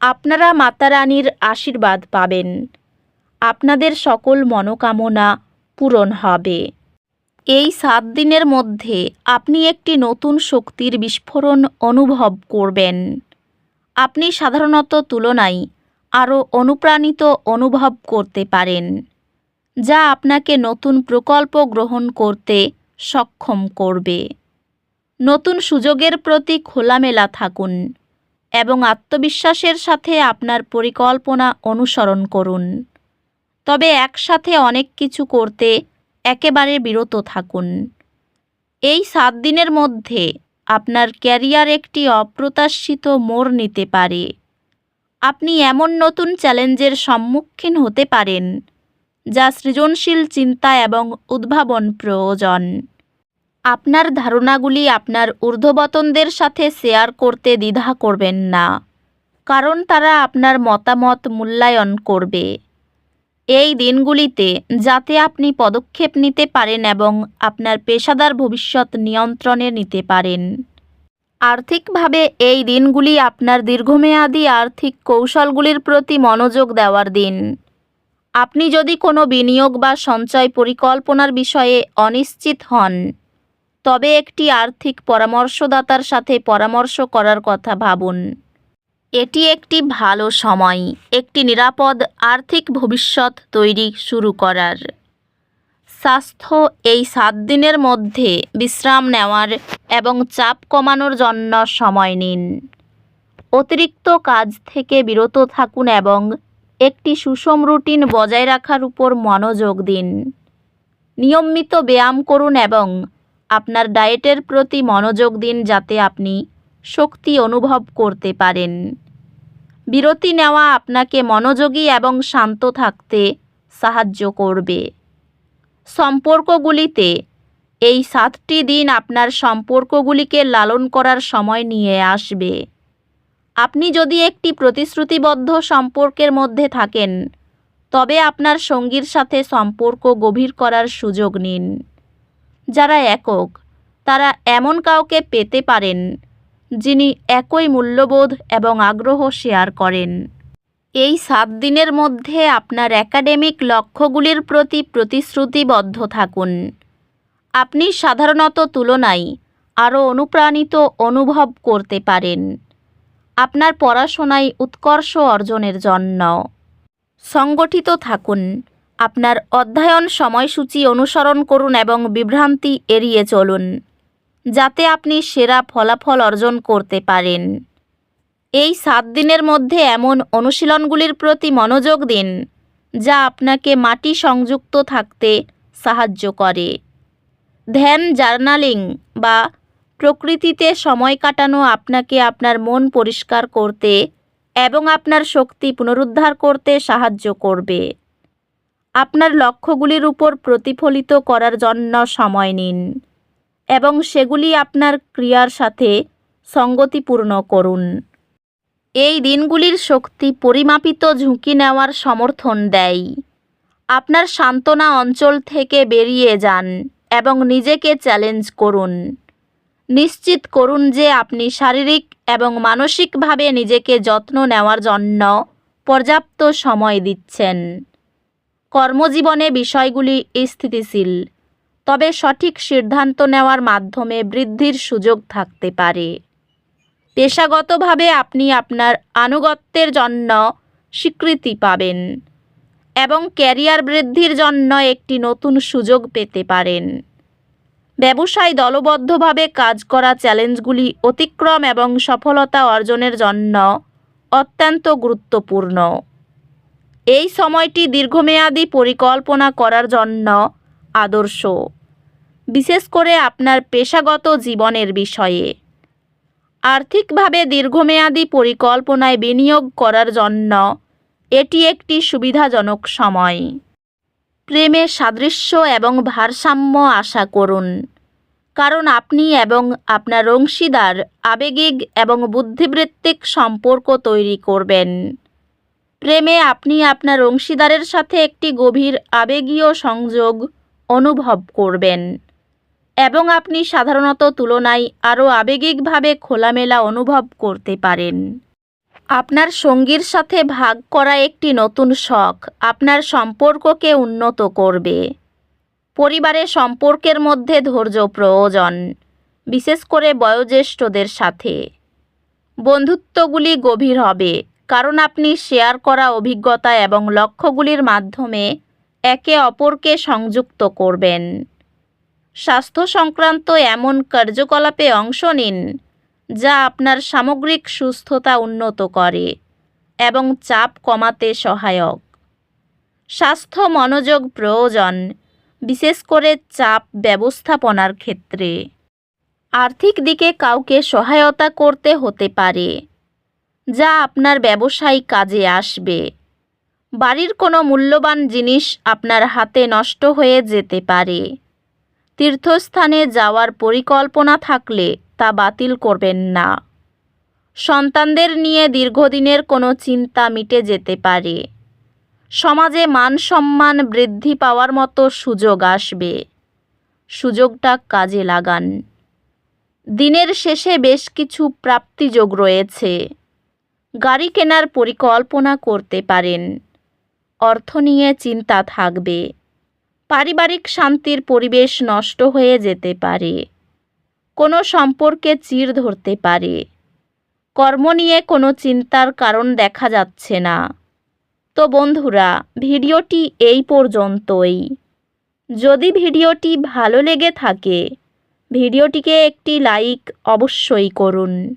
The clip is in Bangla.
আপনারা মাতা রানীর আশীর্বাদ পাবেন। আপনাদের সকল মনোকামনা পূরণ হবে। এই সাত দিনের মধ্যে আপনি একটি নতুন শক্তির বিস্ফোরণ অনুভব করবেন। আপনি সাধারণত তুলনায় আরও অনুপ্রাণিত অনুভব করতে পারেন, যা আপনাকে নতুন প্রকল্প গ্রহণ করতে সক্ষম করবে। নতুন সুযোগের প্রতি খোলামেলা থাকুন। এবং আত্মবিশ্বাসের সাথে আপনার পরিকল্পনা অনুসরণ করুন। তবে একসাথে অনেক কিছু করতে একেবারে বিরত থাকুন। এই সাত দিনের মধ্যে আপনার ক্যারিয়ার একটি অপ্রত্যাশিত মোড় নিতে পারে। আপনি এমন নতুন চ্যালেঞ্জের সম্মুখীন হতে পারেন, যা সৃজনশীল চিন্তা এবং উদ্ভাবন প্রয়োজন। আপনার ধারণাগুলি আপনার ঊর্ধ্ববতনদের সাথে শেয়ার করতে দ্বিধা করবেন না, কারণ তারা আপনার মতামত মূল্যায়ন করবে। এই দিনগুলিতে, যাতে আপনি পদক্ষেপ নিতে পারেন এবং আপনার পেশাদার ভবিষ্যৎ নিয়ন্ত্রণে নিতে পারেন। আর্থিকভাবে, এই দিনগুলি আপনার দীর্ঘমেয়াদী আর্থিক কৌশলগুলির প্রতি মনোযোগ দেওয়ার দিন। আপনি যদি কোনো বিনিয়োগ বা সঞ্চয় পরিকল্পনার বিষয়ে অনিশ্চিত হন তবে একটি আর্থিক পরামর্শদাতার সাথে পরামর্শ করার কথা ভাবুন। এটি একটি ভালো সময়, একটি নিরাপদ আর্থিক ভবিষ্যৎ তৈরি শুরু করার। স্বাস্থ্য এই সাত দিনের মধ্যে বিশ্রাম নেওয়ার এবং চাপ কমানোর জন্য সময় নিন। অতিরিক্ত কাজ থেকে বিরত থাকুন এবং একটি সুষম রুটিন বজায় রাখার উপর মনোযোগ দিন। নিয়মিত ব্যায়াম করুন এবং আপনার ডায়েটের প্রতি মনোযোগ দিন যাতে আপনি শক্তি অনুভব করতে পারেন। বিরতি নেওয়া আপনাকে মনোযোগী এবং শান্ত থাকতে সাহায্য করবে। সম্পর্কগুলিতে এই সাতটি দিন আপনার সম্পর্কগুলিকে লালন করার সময় নিয়ে আসবে। আপনি যদি একটি প্রতিশ্রুতিবদ্ধ সম্পর্কের মধ্যে থাকেন, তবে আপনার সঙ্গীর সাথে সম্পর্ক গভীর করার সুযোগ নিন। যারা একক, তারা এমন কাউকে পেতে পারেন যিনি একই মূল্যবোধ এবং আগ্রহ শেয়ার করেন। এই সাত দিনের মধ্যে আপনার একাডেমিক লক্ষ্যগুলির প্রতি প্রতিশ্রুতিবদ্ধ থাকুন। আপনি সাধারণত তুলনায় আরও অনুপ্রাণিত অনুভব করতে পারেন। আপনার পড়াশোনায় উৎকর্ষ অর্জনের জন্য সংগঠিত থাকুন। আপনার অধ্যয়ন সময়সূচি অনুসরণ করুন এবং বিভ্রান্তি এড়িয়ে চলুন, যাতে আপনি সেরা ফলাফল অর্জন করতে পারেন। এই সাত দিনের মধ্যে এমন অনুশীলনগুলির প্রতি মনোযোগ দিন, যা আপনাকে মাটি সংযুক্ত থাকতে সাহায্য করে। ধ্যান, জার্নালিং বা প্রকৃতিতে সময় কাটানো আপনাকে আপনার মন পরিষ্কার করতে এবং আপনার শক্তি পুনরুদ্ধার করতে সাহায্য করবে। আপনার লক্ষ্যগুলির উপর প্রতিফলিত করার জন্য সময় নিন এবং সেগুলি আপনার ক্রিয়ার সাথে সঙ্গতিপূর্ণ করুন। এই দিনগুলির শক্তি পরিমাপিত ঝুঁকি নেওয়ার সমর্থন দেয়। আপনার সান্ত্বনা অঞ্চল থেকে বেরিয়ে যান এবং নিজেকে চ্যালেঞ্জ করুন। নিশ্চিত করুন যে আপনি শারীরিক এবং মানসিকভাবে নিজেকে যত্ন নেওয়ার জন্য পর্যাপ্ত সময় দিচ্ছেন। কর্মজীবনে বিষয়গুলি স্থিতিশীল, তবে সঠিক সিদ্ধান্ত নেওয়ার মাধ্যমে বৃদ্ধির সুযোগ থাকতে পারে। পেশাগতভাবে আপনি আপনার আনুগত্যের জন্য স্বীকৃতি পাবেন এবং ক্যারিয়ার বৃদ্ধির জন্য একটি নতুন সুযোগ পেতে পারেন। ব্যবসায় দলবদ্ধভাবে কাজ করা চ্যালেঞ্জগুলি অতিক্রম এবং সফলতা অর্জনের জন্য অত্যন্ত গুরুত্বপূর্ণ। এই সময়টি দীর্ঘমেয়াদী পরিকল্পনা করার জন্য আদর্শ, বিশেষ করে আপনার পেশাগত জীবনের বিষয়ে। আর্থিকভাবে দীর্ঘমেয়াদী পরিকল্পনায় বিনিয়োগ করার জন্য এটি একটি সুবিধাজনক সময়। প্রেমে সাদৃশ্য এবং ভারসাম্য আশা করুন, কারণ আপনি এবং আপনার অংশীদার আবেগিক এবং বুদ্ধিবৃত্তিক সম্পর্ক তৈরি করবেন। প্রেমে আপনি আপনার অংশীদারের সাথে একটি গভীর আবেগীয় সংযোগ অনুভব করবেন। এবং আপনি সাধারণত তুলনায় আরও আবেগিকভাবে খোলামেলা অনুভব করতে পারেন। আপনার সঙ্গীর সাথে ভাগ করা একটি নতুন শখ আপনার সম্পর্ককে উন্নত করবে। পরিবারের সম্পর্কের মধ্যে ধৈর্য প্রয়োজন, বিশেষ করে বয়োজ্যেষ্ঠদের সাথে। বন্ধুত্বগুলি গভীর হবে। কারণ আপনি শেয়ার করা অভিজ্ঞতা এবং লক্ষ্যগুলির মাধ্যমে একে অপরকে সংযুক্ত করবেন। স্বাস্থ্য সংক্রান্ত এমন কার্যকলাপে অংশ নিন, যা আপনার সামগ্রিক সুস্থতা উন্নত করে এবং চাপ কমাতে সহায়ক। স্বাস্থ্য মনোযোগ প্রয়োজন, বিশেষ করে চাপ ব্যবস্থাপনার ক্ষেত্রে। আর্থিক দিকে কাউকে সহায়তা করতে হতে পারে। যা আপনার ব্যবসায়ী কাজে আসবে। বাড়ির কোনো মূল্যবান জিনিস আপনার হাতে নষ্ট হয়ে যেতে পারে। তীর্থস্থানে যাওয়ার পরিকল্পনা থাকলে তা বাতিল করবেন না। সন্তানদের নিয়ে দীর্ঘদিনের কোনো চিন্তা মিটে যেতে পারে। সমাজে মান সম্মান বৃদ্ধি পাওয়ার মতো সুযোগ আসবে। সুযোগটা কাজে লাগান। দিনের শেষে বেশ কিছু প্রাপ্তিযোগ রয়েছে। গাড়ি কেনার পরিকল্পনা করতে পারেন। অর্থ নিয়ে চিন্তা থাকবে। পারিবারিক শান্তির পরিবেশ নষ্ট হয়ে যেতে পারে। কোনো সম্পর্কে চির ধরতে পারে। কর্ম নিয়ে কোনো চিন্তার কারণ দেখা যাচ্ছে না। তো বন্ধুরা, ভিডিওটি এই পর্যন্তই। যদি ভিডিওটি ভালো লেগে থাকে, ভিডিওটিকে একটি লাইক অবশ্যই করুন।